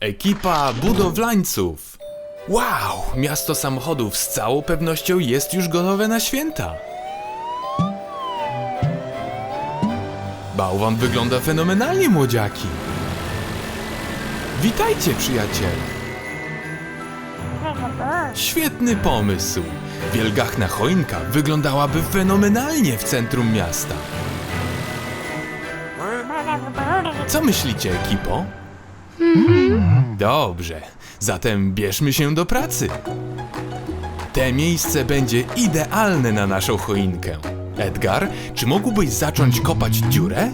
Ekipa budowlańców. Wow, miasto samochodów z całą pewnością jest już gotowe na święta. Bałwan wygląda fenomenalnie, młodziaki. Witajcie, przyjaciele. Świetny pomysł. Wielgachna choinka wyglądałaby fenomenalnie w centrum miasta. Co myślicie, ekipo? Dobrze, zatem bierzmy się do pracy. Te miejsce będzie idealne na naszą choinkę. Edgar, czy mógłbyś zacząć kopać dziurę?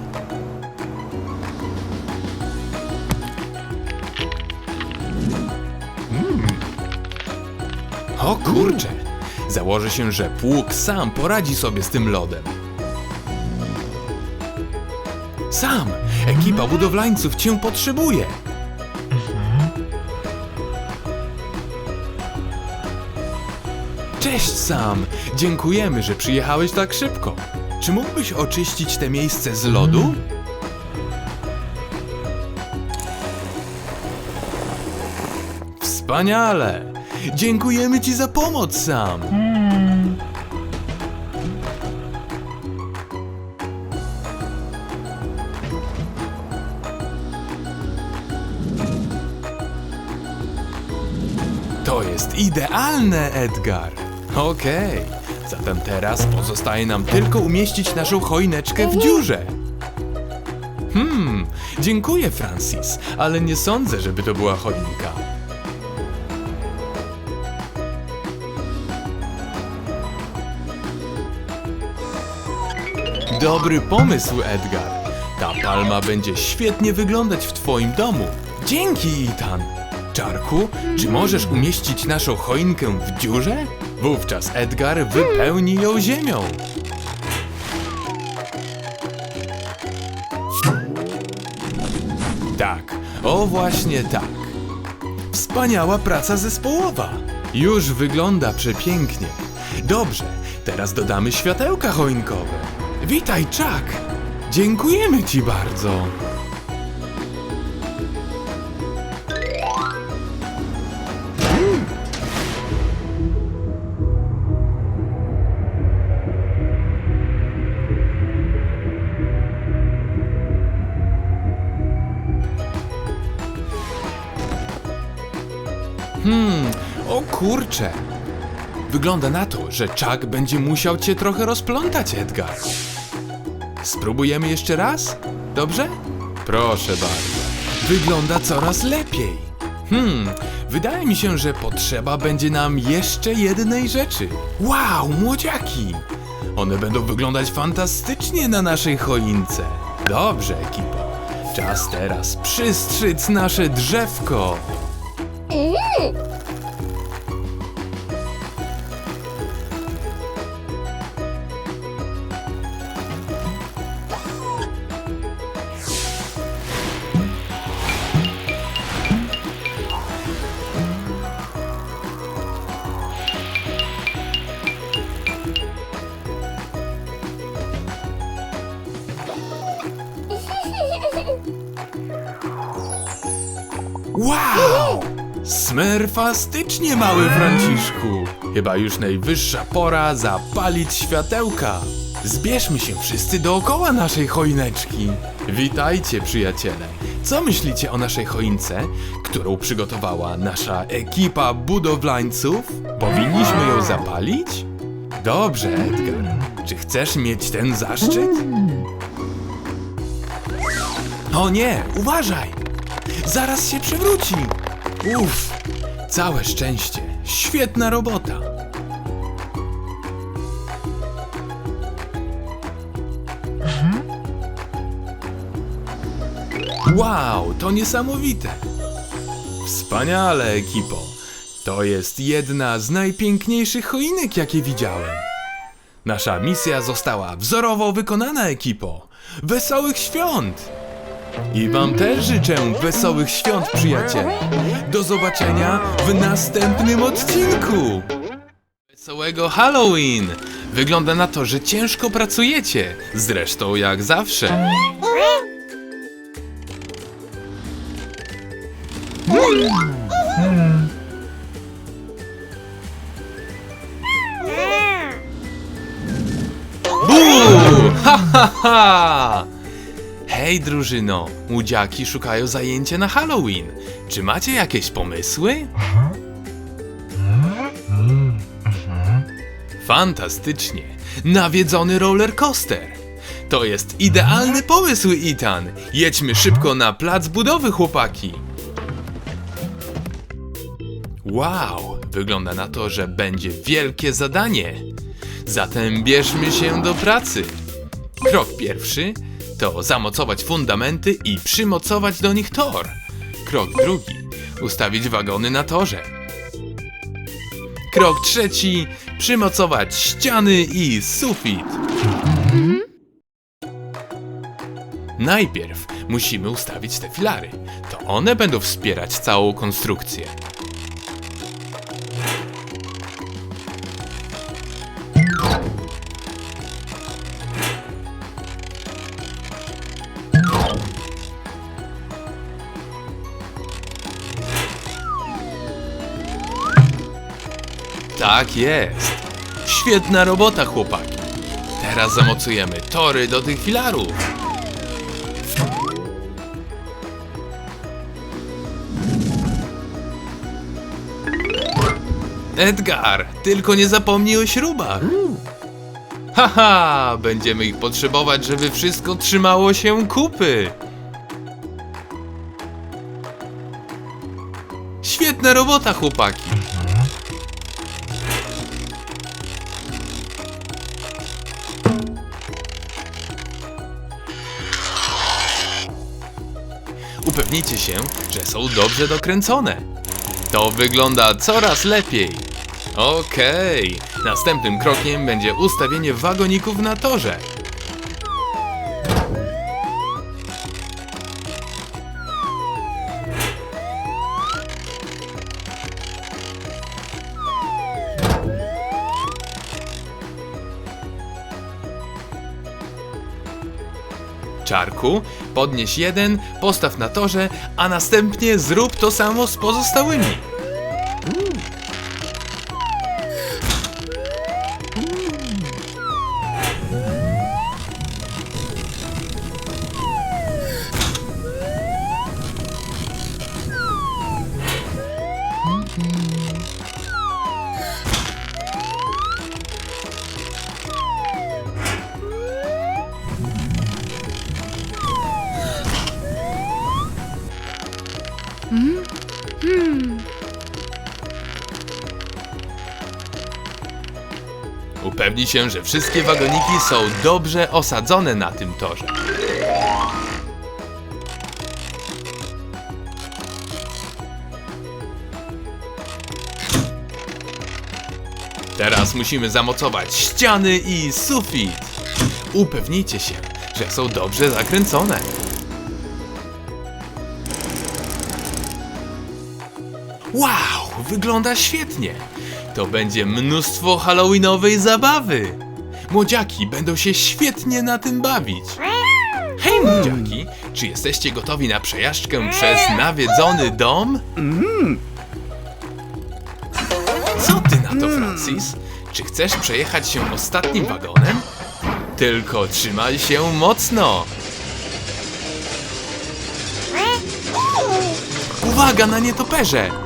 Mm. O kurcze! Założę się, że pług sam poradzi sobie z tym lodem. Sam! Ekipa budowlańców cię potrzebuje! Cześć Sam! Dziękujemy, że przyjechałeś tak szybko. Czy mógłbyś oczyścić te miejsce z lodu? Wspaniale! Dziękujemy ci za pomoc, Sam! To jest idealne, Edgar. Okej, zatem teraz pozostaje nam tylko umieścić naszą choineczkę w dziurze. Hmm, dziękuję, Francis, ale nie sądzę, żeby to była choinka. Dobry pomysł, Edgar. Ta palma będzie świetnie wyglądać w twoim domu. Dzięki, Ethan. Czarku, czy możesz umieścić naszą choinkę w dziurze? Wówczas Edgar wypełni ją ziemią. Tak, o właśnie tak. Wspaniała praca zespołowa. Już wygląda przepięknie. Dobrze, teraz dodamy światełka choinkowe. Witaj, Chuck! Dziękujemy ci bardzo. Hmm, o kurcze. Wygląda na to, że Chuck będzie musiał cię trochę rozplątać, Edgar. Spróbujemy jeszcze raz? Dobrze? Proszę bardzo. Wygląda coraz lepiej. Hmm, wydaje mi się, że potrzeba będzie nam jeszcze jednej rzeczy. Wow, młodziaki! One będą wyglądać fantastycznie na naszej choince. Dobrze, ekipo. Czas teraz przystrzyc nasze drzewko. Wow! Smerfastycznie, mały Franciszku! Chyba już najwyższa pora zapalić światełka. Zbierzmy się wszyscy dookoła naszej choineczki. Witajcie, przyjaciele. Co myślicie o naszej choince, którą przygotowała nasza ekipa budowlańców? Powinniśmy ją zapalić? Dobrze, Edgar. Czy chcesz mieć ten zaszczyt? O nie, uważaj! Zaraz się przewróci! Uff, całe szczęście. Świetna robota. Wow, to niesamowite. Wspaniale, ekipo. To jest jedna z najpiękniejszych choinek, jakie widziałem. Nasza misja została wzorowo wykonana, ekipo. Wesołych świąt! I wam też życzę wesołych świąt, przyjaciele. Do zobaczenia w następnym odcinku. Wesołego Halloween! Wygląda na to, że ciężko pracujecie. Zresztą jak zawsze. Buu! Ha, ha, ha! Hej, drużyno! Młodziaki szukają zajęcia na Halloween. Czy macie jakieś pomysły? Fantastycznie! Nawiedzony roller coaster! To jest idealny pomysł, Ethan! Jedźmy szybko na plac budowy, chłopaki! Wow! Wygląda na to, że będzie wielkie zadanie! Zatem bierzmy się do pracy! Krok pierwszy to zamocować fundamenty i przymocować do nich tor. Krok drugi ustawić wagony na torze. Krok trzeci przymocować ściany i sufit. Najpierw musimy ustawić te filary. To one będą wspierać całą konstrukcję. Jest. Świetna robota, chłopaki. Teraz zamocujemy tory do tych filarów. Edgar, tylko nie zapomnij o śrubach. Haha, będziemy ich potrzebować, żeby wszystko trzymało się kupy. Świetna robota, chłopaki. Upewnijcie się, że są dobrze dokręcone. To wygląda coraz lepiej. Okej, następnym krokiem będzie ustawienie wagoników na torze. Czarku, podnieś jeden, postaw na torze, a następnie zrób to samo z pozostałymi. Upewnij się, że wszystkie wagoniki są dobrze osadzone na tym torze. Teraz musimy zamocować ściany i sufit. Upewnijcie się, że są dobrze zakręcone. Wygląda świetnie. To będzie mnóstwo halloweenowej zabawy. Młodziaki będą się świetnie na tym bawić. Hej młodziaki, czy jesteście gotowi na przejażdżkę przez nawiedzony dom? Co ty na to, Francis? Czy chcesz przejechać się ostatnim wagonem? Tylko trzymaj się mocno! Uwaga na nietoperze!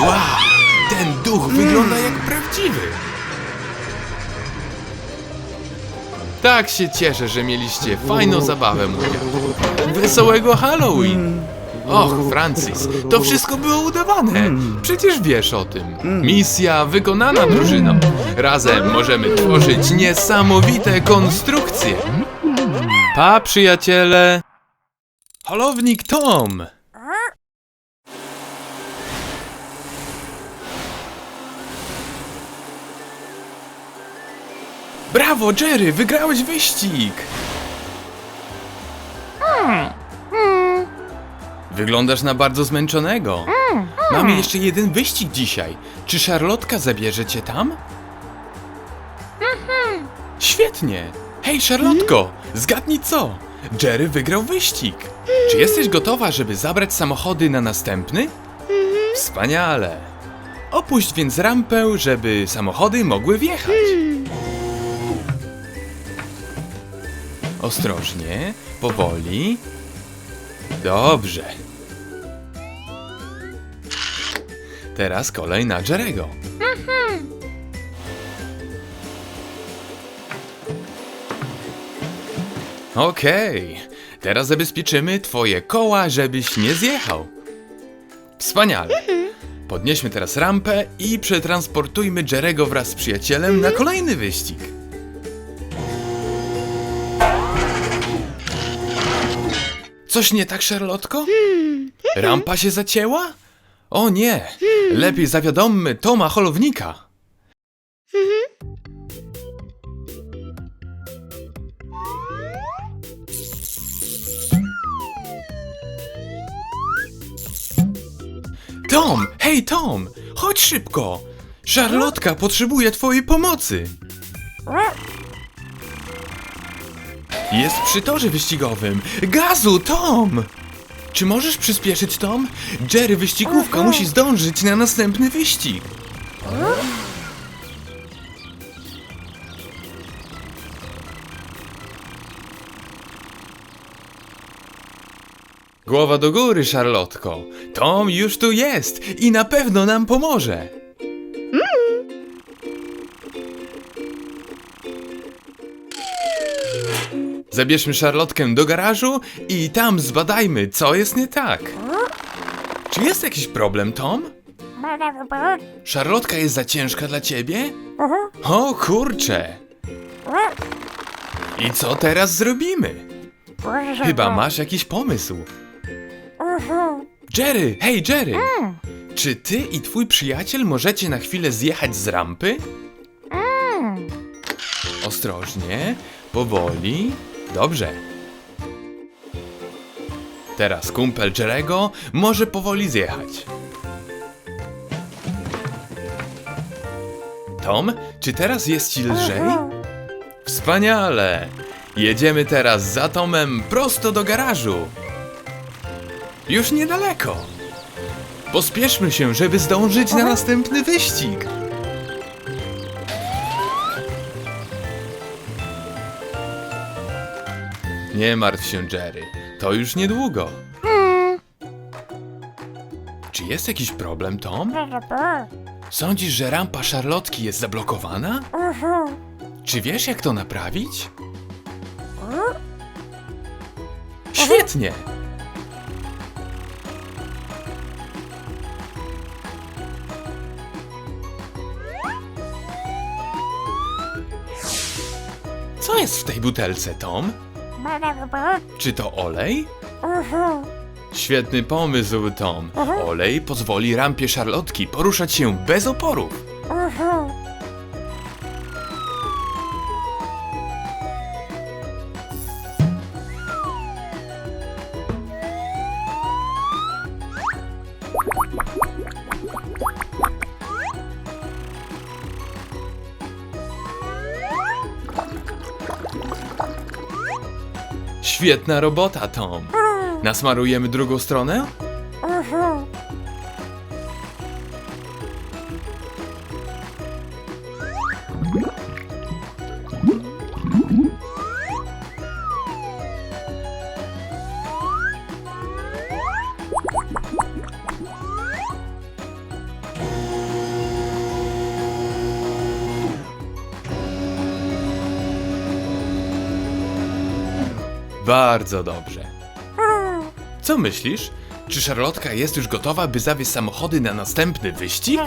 Wow! Ten duch wygląda jak prawdziwy! Tak się cieszę, że mieliście fajną zabawę, mówię. Wesołego Halloween! Och, Francis, to wszystko było udawane. Przecież wiesz o tym. Misja wykonana, drużyno. Razem możemy tworzyć niesamowite konstrukcje. Pa, przyjaciele! Holownik Tom! Brawo, Jerry, wygrałeś wyścig! Wyglądasz na bardzo zmęczonego. Mamy jeszcze jeden wyścig dzisiaj. Czy Szarlotka zabierze cię tam? Świetnie! Hej, Szarlotko! Zgadnij co? Jerry wygrał wyścig. Czy jesteś gotowa, żeby zabrać samochody na następny? Wspaniale! Opuść więc rampę, żeby samochody mogły wjechać. Ostrożnie, powoli. Dobrze. Teraz kolej na Jerego. Okej, teraz zabezpieczymy twoje koła, żebyś nie zjechał. Wspaniale. Podnieśmy teraz rampę i przetransportujmy Jerego wraz z przyjacielem na kolejny wyścig. Coś nie tak, Charlotko? Rampa się zacięła? O nie! Lepiej zawiadommy Toma Holownika. Tom! Hej, Tom! Chodź szybko! Szarlotka potrzebuje twojej pomocy! Jest przy torze wyścigowym! Gazu, Tom! Czy możesz przyspieszyć, Tom? Jerry wyścigówka musi zdążyć na następny wyścig! Głowa do góry, Szarlotko! Tom już tu jest i na pewno nam pomoże! Zabierzmy Szarlotkę do garażu i tam zbadajmy, co jest nie tak. Czy jest jakiś problem, Tom? Szarlotka jest za ciężka dla ciebie? O kurcze! I co teraz zrobimy? Chyba masz jakiś pomysł. Jerry, hej Jerry! Czy ty i twój przyjaciel możecie na chwilę zjechać z rampy? Ostrożnie, powoli. Dobrze. Teraz kumpel Jerego może powoli zjechać. Tom, czy teraz jest ci lżej? Wspaniale! Jedziemy teraz za Tomem prosto do garażu. Już niedaleko. Pospieszmy się, żeby zdążyć na następny wyścig. Nie martw się, Jerry. To już niedługo. Czy jest jakiś problem, Tom? Sądzisz, że rampa szarlotki jest zablokowana? Czy wiesz, jak to naprawić? Świetnie! Co jest w tej butelce, Tom? Czy to olej? Świetny pomysł, Tom. Olej pozwoli rampie szarlotki poruszać się bez oporów. Świetna robota, Tom. Nasmarujemy drugą stronę? Bardzo dobrze. Co myślisz? Czy Szarlotka jest już gotowa, by zawieźć samochody na następny wyścig?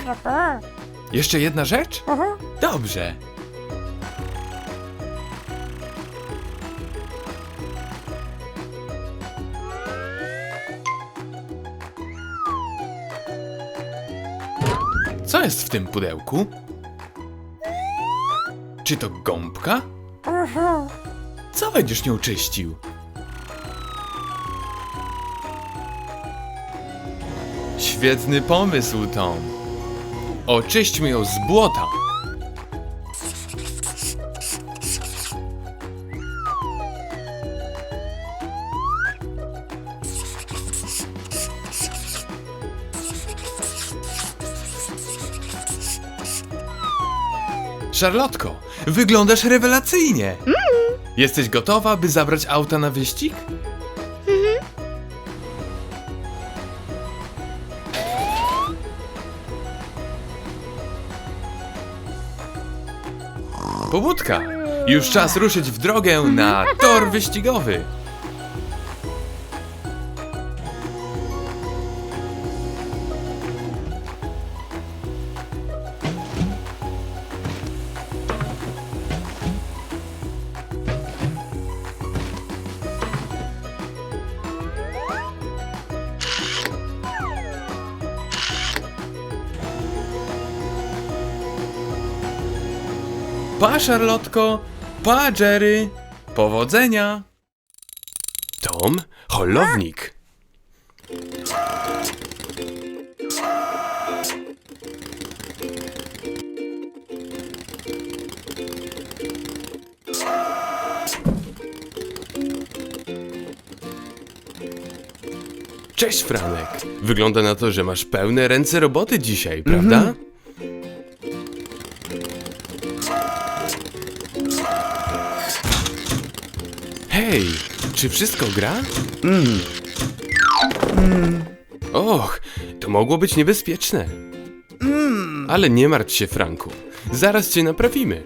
Jeszcze jedna rzecz? Dobrze. Co jest w tym pudełku? Czy to gąbka? Co będziesz nią czyścił? Świetny pomysł, Tom. Oczyśćmy ją z błota. Szarlotko, wyglądasz rewelacyjnie. Jesteś gotowa, by zabrać auta na wyścig? Pobudka! Już czas ruszyć w drogę na tor wyścigowy. Pa, Szarlotko! Pa, Jerry! Powodzenia! Tom, holownik. Cześć, Franek. Wygląda na to, że masz pełne ręce roboty dzisiaj, prawda? Hej, czy wszystko gra? Och, to mogło być niebezpieczne. Ale nie martw się, Franku. Zaraz cię naprawimy.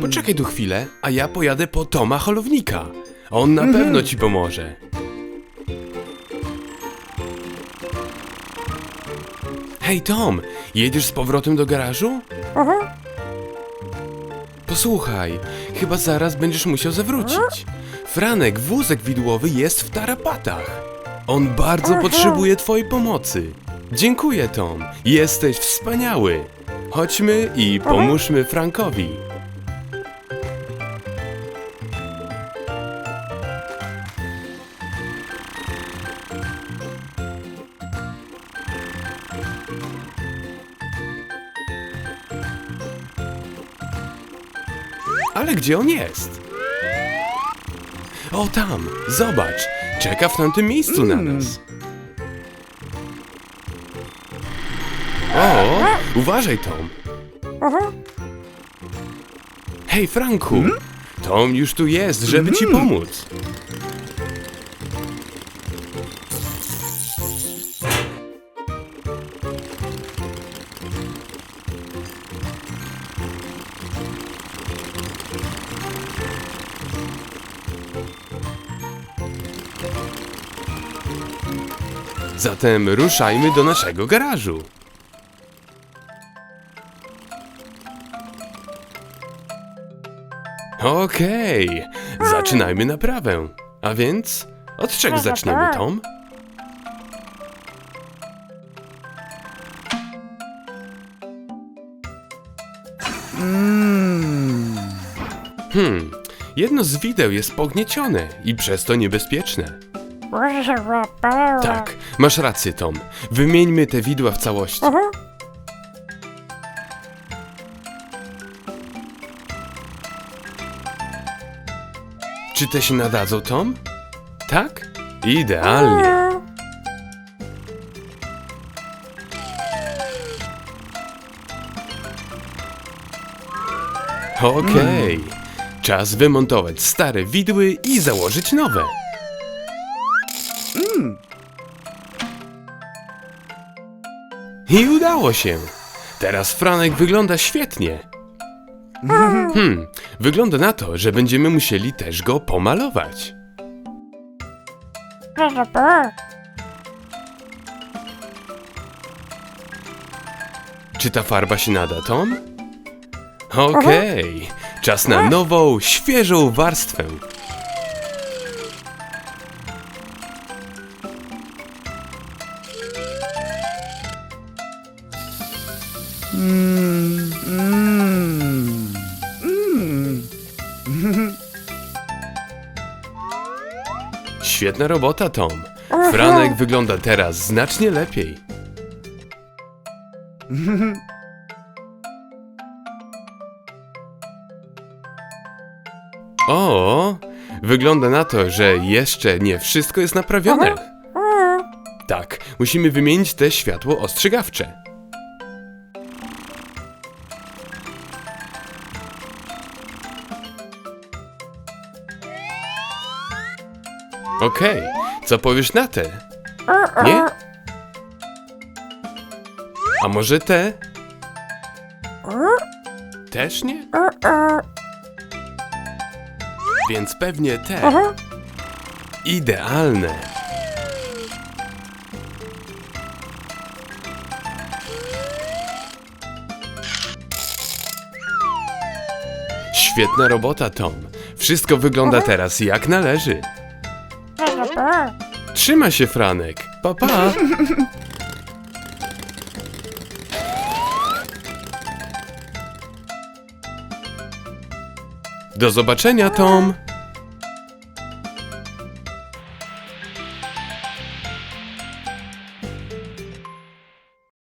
Poczekaj tu chwilę, a ja pojadę po Toma Holownika. On na pewno ci pomoże. Hej, Tom, jedziesz z powrotem do garażu? Posłuchaj, chyba zaraz będziesz musiał zawrócić. Franek, wózek widłowy jest w tarapatach. On bardzo potrzebuje twojej pomocy. Dziękuję, Tom. Jesteś wspaniały. Chodźmy i pomóżmy Frankowi. Ale gdzie on jest? O, tam, zobacz, czeka w tamtym miejscu na nas. O, uważaj, Tom. Hej, Franku, Tom już tu jest, żeby ci pomóc. Zatem ruszajmy do naszego garażu. Okej, zaczynajmy naprawę. A więc, od czego zaczniemy, Tom? Hmm, jedno z wideł jest pogniecione i przez to niebezpieczne. Tak, masz rację, Tom. Wymieńmy te widła w całości. Czy te się nadadzą, Tom? Tak? Idealnie. Okej. Czas wymontować stare widły i założyć nowe. I udało się. Teraz Franek wygląda świetnie. Hmm, wygląda na to, że będziemy musieli też go pomalować. Czy ta farba się nada, Tom? Okej, czas na nową, świeżą warstwę. Świetna robota, Tom. Franek wygląda teraz znacznie lepiej. O, wygląda na to, że jeszcze nie wszystko jest naprawione. Tak, musimy wymienić te światło ostrzegawcze. Okej, co powiesz na te? Nie? A może te? Też nie? Więc pewnie te. Idealne. Świetna robota, Tom. Wszystko wygląda teraz jak należy. Trzyma się, Franek. Pa, pa. Do zobaczenia, Tom.